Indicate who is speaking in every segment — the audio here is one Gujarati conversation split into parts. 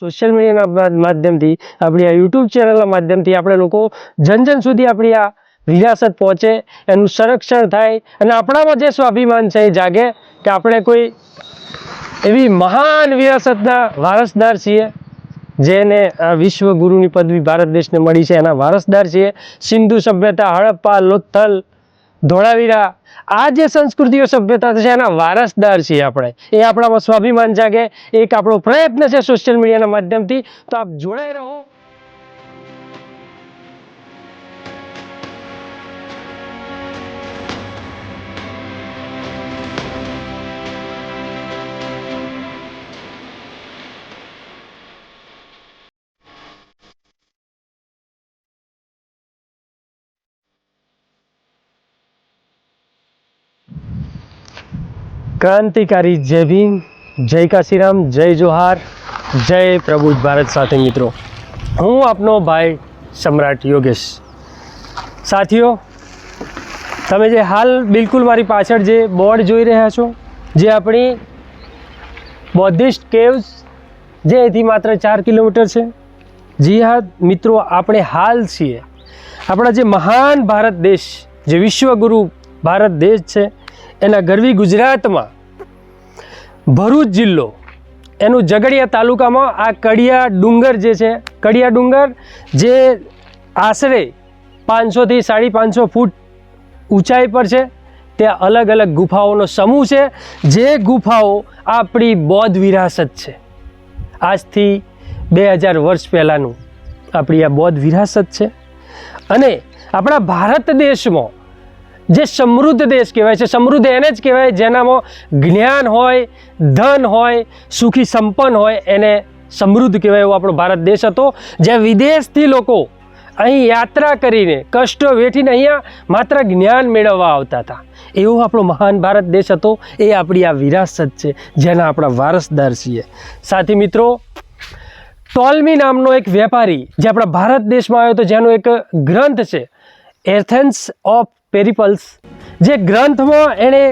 Speaker 1: સોશિયલ મીડિયાના માધ્યમથી, આપણી આ યુટ્યુબ ચેનલના માધ્યમથી આપણે લોકો જન જન સુધી આપણી આ વિરાસત પહોંચે, એનું સંરક્ષણ થાય, અને આપણામાં જે સ્વાભિમાન છે એ જાગે કે આપણે કોઈ એવી મહાન વિરાસતના વારસદાર છીએ, જેને વિશ્વગુરુની પદવી ભારત દેશને મળી છે. એના વારસદાર છીએ સિંધુ સભ્યતા, હડપ્પા, લોથલ, ધોળાવીરા આ જે સંસ્કૃતિઓ સભ્યતા છે, એના વારસદાર છીએ આપણે. એ આપણામાં સ્વાભિમાન જાગે, એક આપણો પ્રયત્ન છે સોશિયલ મીડિયાના માધ્યમથી. તો આપ જોડાઈ રહો. ક્રાંતિકારી જય ભીમ, જય કાશીરામ, જય જોહાર, જય પ્રભુ ભારત સાથે મિત્રો. હું આપનો ભાઈ સમ્રાટ યોગેશ. સાથીઓ, તમે જે હાલ બિલકુલ મારી પાછળ જે બોર્ડ જોઈ રહ્યા છો, જે આપણી બૌદ્ધિસ્ટ કેવ્સ, જે અહીંથી માત્ર ચાર કિલોમીટર છે. જી હા, મિત્રો, આપણે હાલ છીએ. આપણા જે મહાન ભારત દેશ, જે વિશ્વગુરુ ભારત દેશ છે એના ગરવી ગુજરાતમાં ભરૂચ જિલ્લો, એનું ઝઘડિયા તાલુકામાં આ કડિયા ડુંગર જે છે, કડિયા ડુંગર જે આશરે પાંચસોથી સાડી પાંચસો ફૂટ ઊંચાઈ પર છે, ત્યાં અલગ અલગ ગુફાઓનો સમૂહ છે, જે ગુફાઓ આપણી બૌદ્ધ વિરાસત છે. આજથી બે હજાર વર્ષ પહેલાંનું આપણી આ બૌદ્ધ વિરાસત છે. અને આપણા ભારત દેશમાં જે સમૃદ્ધ દેશ કહેવાય છે, સમૃદ્ધ એને જ કહેવાય જેનામાં જ્ઞાન હોય, ધન હોય, સુખી સંપન્ન હોય, એને સમૃદ્ધ કહેવાય એવો આપણો ભારત દેશ હતો, જ્યાં વિદેશથી લોકો અહીં યાત્રા કરીને, કષ્ટો વેઠીને અહીંયા માત્ર જ્ઞાન મેળવવા આવતા હતા. એવો આપણો મહાન ભારત દેશ હતો, એ આપણી આ વિરાસત છે, જેના આપણા વારસદાર છીએ. સાથી મિત્રો, ટોલમી નામનો એક વેપારી જે આપણા ભારત દેશમાં આવ્યો હતો, જેનો એક ગ્રંથ છે, એથેન્સ ઓફ પેરિપલ્સ. જે ગ્રંથમાં એણે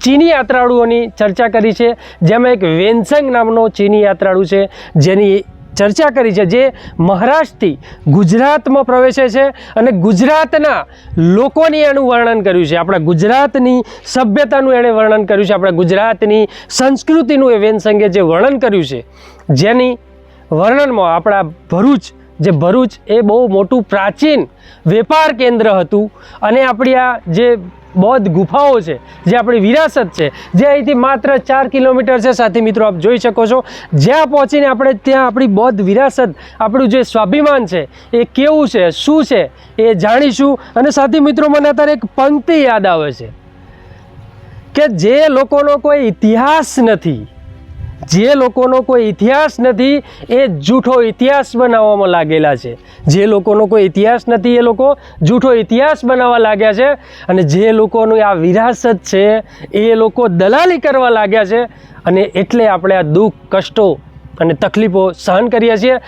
Speaker 1: ચીની યાત્રાળુઓની ચર્ચા કરી છે, જેમાં એક વેનસંગ નામનો ચીની યાત્રાળુ છે, જેની ચર્ચા કરી છે, જે મહારાષ્ટ્રથી ગુજરાતમાં પ્રવેશે છે અને ગુજરાતના લોકોની એનું વર્ણન કર્યું છે. આપણા ગુજરાતની સભ્યતાનું એણે વર્ણન કર્યું છે, આપણા ગુજરાતની સંસ્કૃતિનું એ વેનસંગે જે વર્ણન કર્યું છે, જેની વર્ણનમાં આપણા ભરૂચ જે ભરૂચ એ બહુ મોટું પ્રાચીન વેપાર કેન્દ્ર હતું. અને આપણી આ જે બૌદ્ધ ગુફાઓ છે, જે આપણી વિરાસત છે, જે અહીંથી માત્ર ચાર કિલોમીટર છે સાથે મિત્રો આપ જોઈ શકો છો. જ્યાં પહોંચીને આપણે ત્યાં આપણી બૌદ્ધ વિરાસત, આપણું જે સ્વાભિમાન છે, એ કેવું છે, શું છે, એ જાણીશું. અને સાથી મિત્રો, મને અત્યારે એક પંક્તિ યાદ આવે છે કે જે લોકોનો કોઈ ઇતિહાસ નથી જે લોકોનો કોઈ ઇતિહાસ નથી, એ જૂઠો ઇતિહાસ બનાવવામાં લાગેલા છે. જે લોકોનો કોઈ ઇતિહાસ નથી, એ લોકો જૂઠો ઇતિહાસ બનાવવા લાગ્યા છે અને જે લોકોની આ વિરાસત છે, એ લોકો દલાલી કરવા લાગ્યા છે અને એટલે આપણે આ દુઃખ, કષ્ટો અને તકલીફો સહન કરીએ છીએ.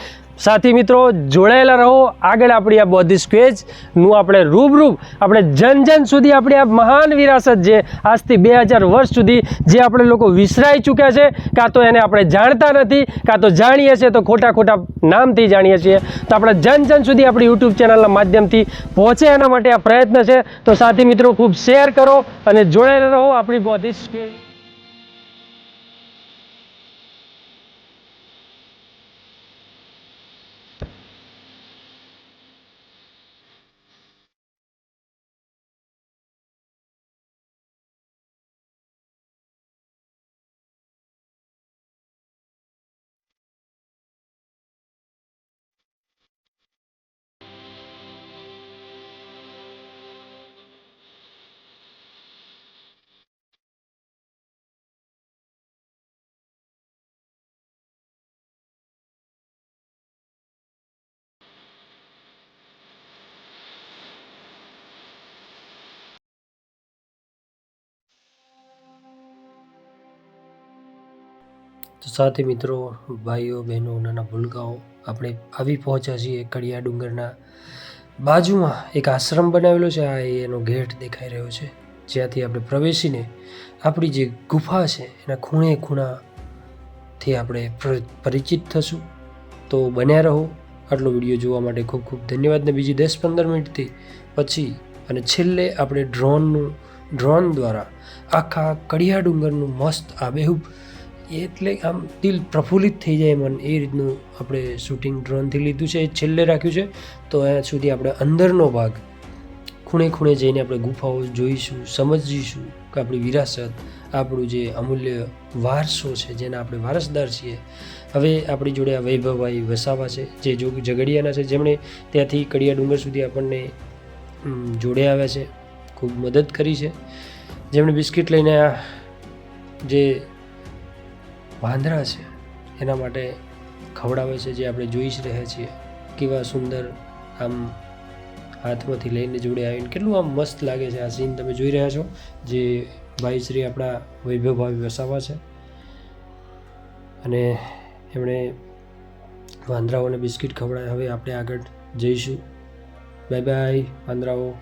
Speaker 1: સાથી મિત્રો, જોડાયેલા રહો. આગળ આપણી આ બૌદ્ધિસ્ટ ક્વેજનું આપણે રૂબરૂબ, આપણે જન જન સુધી આપણી આ મહાન વિરાસત જે આજથી બે હજાર વર્ષ સુધી, જે આપણે લોકો વિસરાઈ ચૂક્યા છે, કાં તો એને આપણે જાણતા નથી, કાં તો જાણીએ છીએ, તો ખોટા ખોટા નામથી જાણીએ છીએ. તો આપણે જન જન સુધી આપણી યુટ્યુબ ચેનલના માધ્યમથી પહોંચે એના માટે આ પ્રયત્ન છે. તો સાથી મિત્રો, ખૂબ શેર કરો અને જોડાયેલા રહો આપણી બૌદ્ધિસ્ટ ક્વેજ તો સાથે મિત્રો, ભાઈઓ, બહેનો, નાના ભૂલકાઓ, આપણે આવી પહોંચ્યા છીએ કડિયા ડુંગરના બાજુમાં. એક આશ્રમ બનાવેલો છે. આ એનો ગેટ દેખાઈ રહ્યો છે. જ્યાંથી આપણે પ્રવેશીને આપણી જે ગુફા છે, એના ખૂણે
Speaker 2: ખૂણાથી આપણે પરિચિત થશું. તો બન્યા રહો. આટલો વીડિયો જોવા માટે ખૂબ ખૂબ ધન્યવાદ. ને બીજી દસ પંદર મિનિટથી પછી અને છેલ્લે આપણે ડ્રોનનું, ડ્રોન દ્વારા આખા કડિયા ડુંગરનું મસ્ત આબેહૂબ એટલે આમ દિલ પ્રફુલ્લિત થઈ જાય મન એ રીતનું આપણે શૂટિંગ ડ્રોનથી લીધું છે. એ છેલ્લે રાખ્યું છે. તો અહીંયા સુધી આપણે અંદરનો ભાગ ખૂણે ખૂણે જઈને આપણે ગુફાઓ જોઈશું, સમજીશું કે આપણી વિરાસત, આપણું જે અમૂલ્ય વારસો છે, જેના આપણે વારસદાર છીએ. હવે આપણી જોડે આ વૈભવભાઈ વસાવા છે, જે જો ઝઘડિયાના છે, જેમણે ત્યાંથી કડિયા ડુંગર સુધી આપણને જોડે આવ્યા છે. ખૂબ મદદ કરી છે. જેમણે બિસ્કિટ લઈને આ જે વાંદરા છે. એના માટે ખવડાવે છે જે આપણે જોઈ જ રહ્યા છીએ. કેવા સુંદર આમ હાથમાંથી લઈને જોડે આવીને કેટલું આમ મસ્ત લાગે છે આ સીન તમે જોઈ રહ્યા છો, જે ભાઈ શ્રી આપણા વૈભવભાઈ વસાવા છે. અને એમણે વાંદરાઓને બિસ્કિટ ખવડાવે, હવે આપણે આગળ જઈશું. બાય બાય વાંદરાઓ.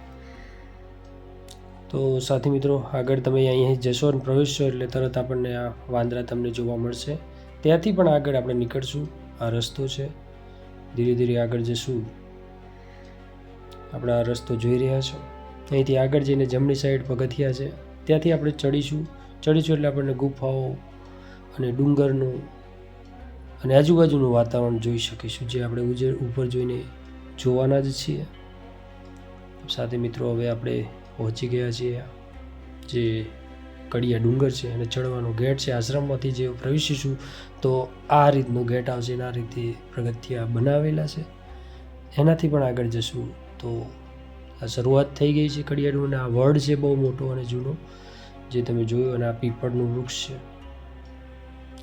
Speaker 2: તો સાથી મિત્રો, આગળ તમે અહીં જશો અને પ્રવેશશો એટલે તરત આપણને આ વાંદરા તમને જોવા મળશે. ત્યાંથી પણ આગળ આપણે નીકળશું. આ રસ્તો છે. ધીરે ધીરે આગળ જશું. આપણે આ રસ્તો જોઈ રહ્યા છો. અહીંથી આગળ જઈને જમણી સાઈડ પગથિયા છે. ત્યાંથી આપણે ચડીશું. ચડીશું એટલે આપણને ગુફાઓ અને ડુંગરનું અને આજુબાજુનું વાતાવરણ જોઈ શકીશું, જે આપણે ઉજે ઉપર જોઈને જોવાના જ છીએ. સાથે મિત્રો, હવે આપણે પહોંચી ગયા છીએ. જે કડિયા ડુંગર છે અને ચડવાનો ગેટ છે, આશ્રમમાંથી જે પ્રવેશીશું તો આ રીતનો ગેટ આવશે આ રીતે પ્રગતિયા બનાવેલા છે. એનાથી પણ આગળ જશું. તો આ શરૂઆત થઈ ગઈ છે કડિયા અને આ વડ છે બહુ મોટો અને જૂનો, જે તમે જોયું અને આ પીપળનું વૃક્ષ છે.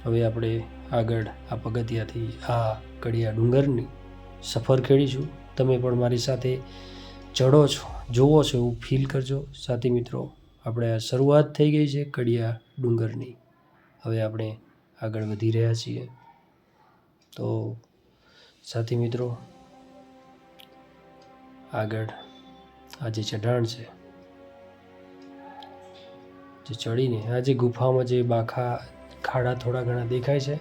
Speaker 2: હવે આપણે આગળ આ પગથિયાથી આ કડિયા ડુંગરની સફર ખેડીશું તમે પણ મારી સાથે ચડો છો. જોવો છો એવું ફીલ કરજો. સાથી મિત્રો, આપણે આ શરૂઆત થઈ ગઈ છે કડિયા ડુંગરની. હવે આપણે આગળ વધી રહ્યા છીએ. તો, સાથી મિત્રો, આગળ આ જે ચઢાણ છે, જે ચડીને, આ જે ગુફામાં જે બાખા, ખાડા થોડા ઘણા દેખાય છે,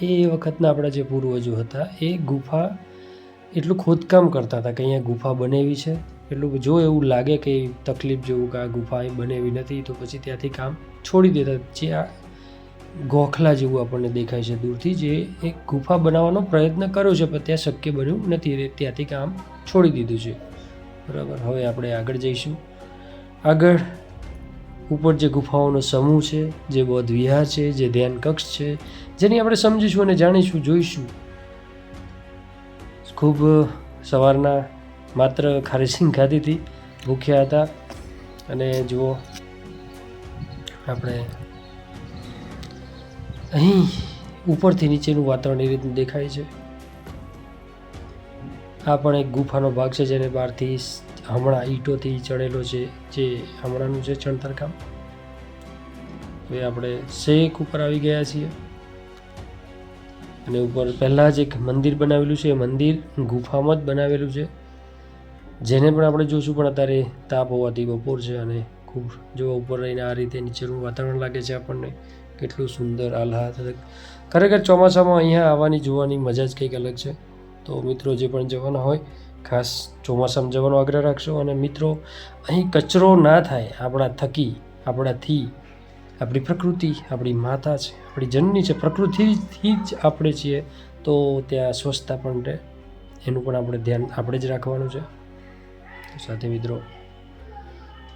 Speaker 2: એ વખતના આપણા જે પૂર્વજો હતા, એ ગુફા એટલું ખોદકામ કરતા હતા કે અહીંયા ગુફા બનેવી છે. એટલું જો એવું લાગે કે તકલીફ જેવું કે આ ગુફા બને બનેવી નથી, તો પછી ત્યાંથી કામ છોડી દેતા. જે આ ગોખલા જેવું આપણને દેખાય છે દૂરથી, જે એક ગુફા બનાવવાનો પ્રયત્ન કર્યો છે, પણ ત્યાં શક્ય બન્યું નથી. ત્યાંથી કામ છોડી દીધું છે. બરાબર, હવે આપણે આગળ જઈશું. આગળ ઉપર જે ગુફાઓનો સમૂહ છે, જે બૌદ્ધ વિહાર છે, જે ધ્યાન કક્ષ છે, જેની આપણે સમજીશું અને જાણીશું, જોઈશું. ખૂબ સવારના માત્ર ખારીસિંગ ખાધી હતી, ભૂખ્યા હતા. અને જુઓ, આપણે અહીં ઉપરથી નીચેનું વાતાવરણ એ રીતનું દેખાય છે. આ પણ એક ગુફાનો ભાગ છે જેને બહારથી હમણાં ઈંટોથી ચડેલો છે, જે હમણાંનું છે ચણતર કામ હવે આપણે શેક ઉપર આવી ગયા છીએ. અને ઉપર પહેલાં જ એક મંદિર બનાવેલું છે. એ મંદિર ગુફામાં જ બનાવેલું છે. જેને પણ આપણે જોઈશું પણ અત્યારે તાપ હોવાથી બપોર છે અને ખૂબ જો ઉપર રહીને આ રીતે નીચેનું વાતાવરણ લાગે છે આપણને, કેટલું સુંદર આહલાદક. ખરેખર ચોમાસામાં અહીંયા આવવાની જોવાની મજા જ કંઈક અલગ છે. તો મિત્રો જે પણ જવાના હોય, ખાસ ચોમાસામાં જવાનો આગ્રહ રાખશો અને મિત્રો, અહીં કચરો ના થાય, આપણા થકી, આપણાથી. આપણી પ્રકૃતિ, આપણી માતા છે, આપણી જનની છે, પ્રકૃતિથી જ આપણે છીએ. તો ત્યાં સ્વચ્છતા પણ રહે. એનું પણ આપણે ધ્યાન આપણે જ રાખવાનું છે. સાથે મિત્રો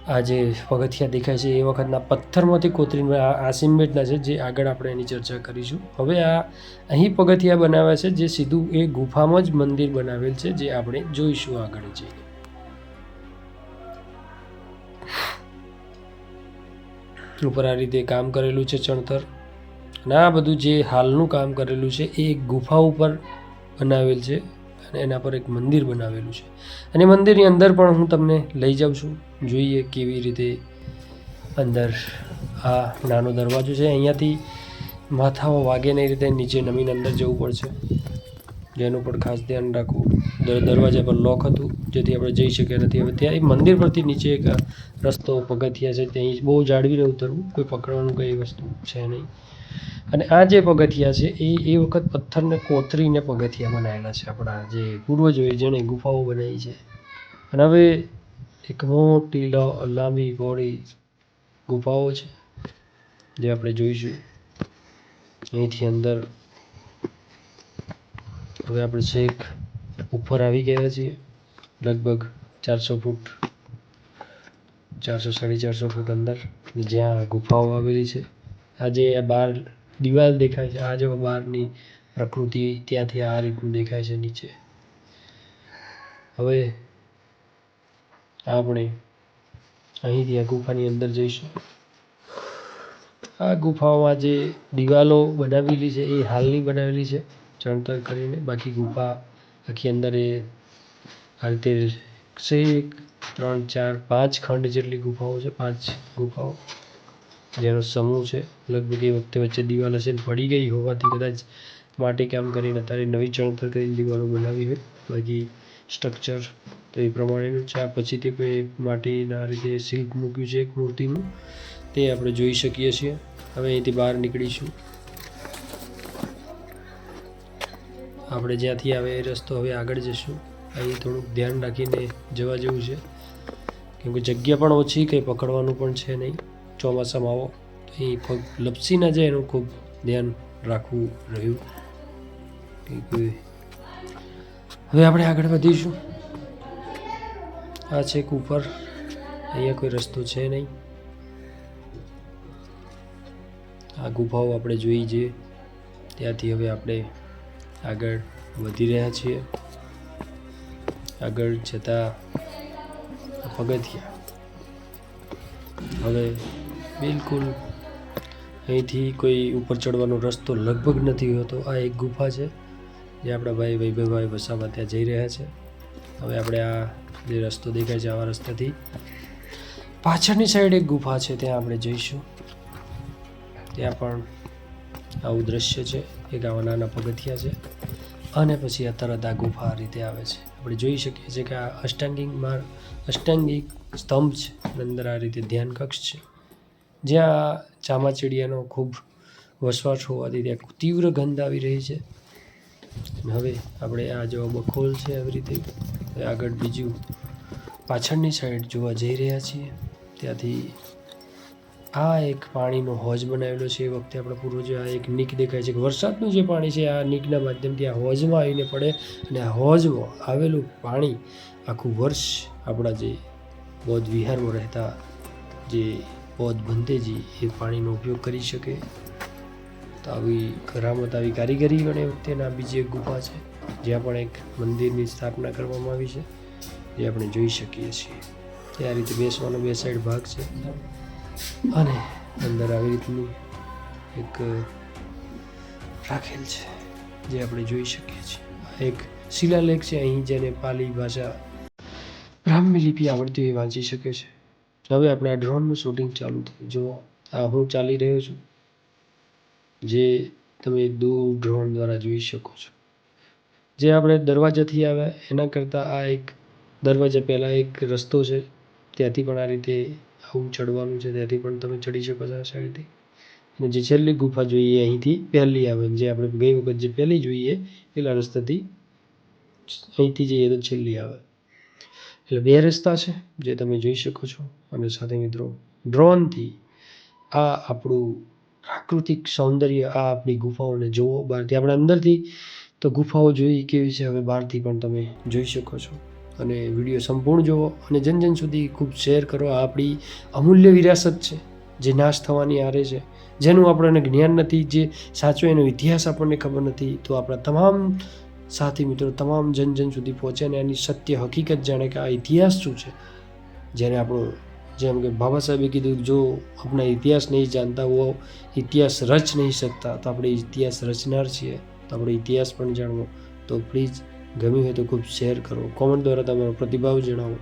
Speaker 2: આ જે પગથિયા દેખાય છે એ વખતના પથ્થરમાંથી કોતરીને આ આ સિમેન્ટના છે જે આગળ આપણે એની ચર્ચા કરીશું. હવે આ અહીં પગથિયા બનાવ્યા છે જે સીધું એ ગુફામાં જ મંદિર બનાવેલ છે જે આપણે જોઈશું આગળ જઈને. ઉપર આ રીતે કામ કરેલું છે ચણતર અને આ બધું જે હાલનું કામ કરેલું છે એ ગુફા ઉપર બનાવેલ છે. અને એના પર એક મંદિર બનાવેલું છે. અને મંદિરની અંદર પણ હું તમને લઈ જાઉં છું. જોઈએ કેવી રીતે અંદર આ નાનો દરવાજો છે. અહીંયાથી માથાઓ વાગે નહીં રીતે નીચે નમીને અંદર જવું પડશે. જેનું પણ ખાસ ધ્યાન રાખવું. દર- દરવાજા પર લોક હતું, જેથી આપણે જઈ શક્યા નથી. હવે ત્યાં એ મંદિર પરથી નીચે એક રસ્તો પગથિયા છે. ત્યાં બહુ જાળવીને ઉતરવું, કોઈ પકડવાનું કંઈ વસ્તુ છે નહીં. અને આ જે પગથિયાં છે, એ એ વખત પથ્થરને કોતરીને પગથિયા બનાવેલા છે આપણા જે પૂર્વજોએ જેણે ગુફાઓ બનાવી છે. અને હવે એક મોટી લાંબી પહોળી ગુફાઓ છે, જે આપણે જોઈશું. અહીંથી અંદર હવે આપણે છેક ઉપર આવી ગયા છીએ, લગભગ ચારસો ફૂટ, ચારસો, સાડી ચારસો ફૂટ અંદર, જ્યાં ગુફાઓ આવેલી છે. આજે આ બહાર દિવાલ દેખાય છે. આ જો બહારની પ્રકૃતિ, ત્યાંથી આ રીતનું દેખાય છે નીચે. હવે આપણે અહીંથી આ ગુફાની અંદર જઈશું. આ ગુફાઓમાં જે દિવાલો બનાવેલી છે, એ હાલની બનાવેલી છે. ચણતર કરીને બાકી ગુફા આખી અંદર એ આ રીતે છે. એક, ત્રણ, ચાર, પાંચ ખંડ જેટલી ગુફાઓ છે, પાંચ ગુફાઓ. જેનો સમૂહ છે. લગભગ એ વખતે વચ્ચે દિવાલ હશે ને પડી ગઈ હોવાથી કદાચ માટી કામ કરીને અત્યારે નવી ચણતર કરીને દિવાલો બનાવી હોય. બાકી સ્ટ્રક્ચર તો એ પ્રમાણેનું છે. આ પછી કોઈ માટીના રીતે શિલ્પ મૂક્યું છે એક મૂર્તિનું. તે આપણે જોઈ શકીએ છીએ. હવે અહીંથી બહાર નીકળીશું. આપણે જ્યાંથી આવે એ રસ્તો હવે આગળ જશું. અહીં થોડુંક ધ્યાન રાખીને જવા જેવું છે. કેમ કે જગ્યા પણ ઓછી, કંઈ પકડવાનું પણ છે નહીં. ચોમાસામાં આવો. તો એ પગ લપસી ના જાય એનું ખૂબ ધ્યાન રાખવું રહ્યું. હવે આપણે આગળ વધીશું. આ છેક ઉપર. અહીંયા કોઈ રસ્તો છે નહીં. આ ગુફાઓ આપણે જોઈ છે. ત્યાંથી હવે આપણે આગળ વધી રહ્યા છીએ. આગળ જતા પગથિયા. હવે બિલકુલ. અહીંથી કોઈ ઉપર ચડવાનો રસ્તો લગભગ નથી હોતો. આ એક ગુફા છે, જે આપણા ભાઈ વૈભવભાઈ વસાવા ત્યાં જઈ રહ્યા છે. હવે આપણે આ જે રસ્તો દેખાય છે, આવા રસ્તાથી પાછળની સાઈડ એક ગુફા છે, ત્યાં આપણે જઈશું. ત્યાં પણ આવું દ્રશ્ય છે, એક આવા નાના પગથિયા છે. અને પછી આ તરત આ ગુફા આ રીતે આવે છે. આપણે જોઈ શકીએ છીએ કે આ અષ્ટાંગિક માર્ગ, અષ્ટાંગિક સ્તંભ છે. અંદર આ રીતે ધ્યાન કક્ષ છે. જ્યાં ચામાચીડિયાનો ખૂબ વસવાટ હોવાથી ત્યાં તીવ્ર ગંધ આવી રહી છે. હવે આપણે આ જો બખોલ છે આવી રીતે આગળ બીજું પાછળની સાઈડ જોવા જઈ રહ્યા છીએ. ત્યાંથી આ એક પાણીનો હોજ બનાવેલો છે. એ વખતે આપણા પૂર્વજો આ એક નીક દેખાય છે વરસાદનું જે પાણી છે, આ નીકના માધ્યમથી આ હોજમાં આવીને પડે અને આ હોજમાં આવેલું પાણી આખું વર્ષ આપણા જે બૌદ્ધ વિહારમાં રહેતા જે બૌદ્ધ ભંતેજી એ પાણીનો ઉપયોગ કરી શકે. તો આવી કરામત, આવી કારીગરી અને તેના બીજી એક ગુફા છે, જ્યાં પણ એક મંદિરની સ્થાપના કરવામાં આવી છે, જે આપણે જોઈ શકીએ છીએ. તે આ રીતે બેસવાનો બે સાઈડ ભાગ છે. અને અંદર આવી રીતનું એક રાખેલ છે, જે આપણે જોઈ શકીએ છીએ. એક શિલાલેખ છે અહીં જેને પાલી ભાષા બ્રાહ્મી લિપિ આવડતી હોય વાંચી શકે છે. હવે આપણે આ ડ્રોનનું શૂટિંગ ચાલુ થયું. જો, આ હું ચાલી રહ્યો છું, જે તમે દૂર ડ્રોન દ્વારા જોઈ શકો છો. જે આપણે દરવાજાથી આવ્યા, એના કરતાં આ એક દરવાજા પહેલાં એક રસ્તો છે, ત્યાંથી પણ આ રીતે આવું ચડવાનું છે, ત્યાંથી પણ તમે ચડી શકો છો આ સાઈડથી અને જે છેલ્લી ગુફા જોઈએ અહીંથી પહેલી આવે. જે આપણે ગઈ વખત જે પહેલી જોઈએ, પેલા રસ્તાથી અહીંથી જઈએ તો છેલ્લી આવે. એટલે બે રસ્તા છે જે તમે જોઈ શકો છો. અને સાથે મિત્રો, ડ્રોનથી આ આપણું પ્રાકૃતિક સૌંદર્ય, આ આપણી ગુફાઓને જુઓ. બહારથી આપણે અંદરથી તો ગુફાઓ જોઈ કેવી છે, હવે બહારથી પણ તમે જોઈ શકો છો. અને વીડિયો સંપૂર્ણ જુઓ અને જન જન સુધી ખૂબ શેર કરો. આ આપણી અમૂલ્ય વિરાસત છે, જે નાશ થવાની આરે છે. જેનું આપણને જ્ઞાન નથી, જે સાચો એનો ઇતિહાસ આપણને ખબર નથી, તો આપણા તમામ સાથી મિત્રો, તમામ જન જન સુધી પહોંચે અને એની સત્ય હકીકત જાણે કે આ ઇતિહાસ શું છે? જેને આપણો, જેમ કે બાબા સાહેબે કીધું જો આપણા ઇતિહાસ નહીં જાણતા હો ઇતિહાસ રચ નહીં શકતા, તો આપણે ઇતિહાસ રચનાર છીએ, તો આપણે ઇતિહાસ પણ જાણવો. તો પ્લીઝ ગમ્યું હોય તો ખૂબ શેર કરો. કોમેન્ટ દ્વારા તમારો પ્રતિભાવ જણાવો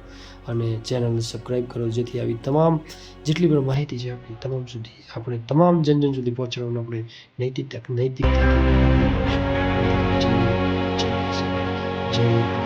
Speaker 2: અને ચેનલને સબસ્ક્રાઈબ કરો, જેથી આવી તમામ, જેટલી પણ માહિતી છે આપણી, તમામ સુધી, આપણે તમામ જન જન સુધી પહોંચાડવાનું આપણે નૈતિક નૈતિક જય જય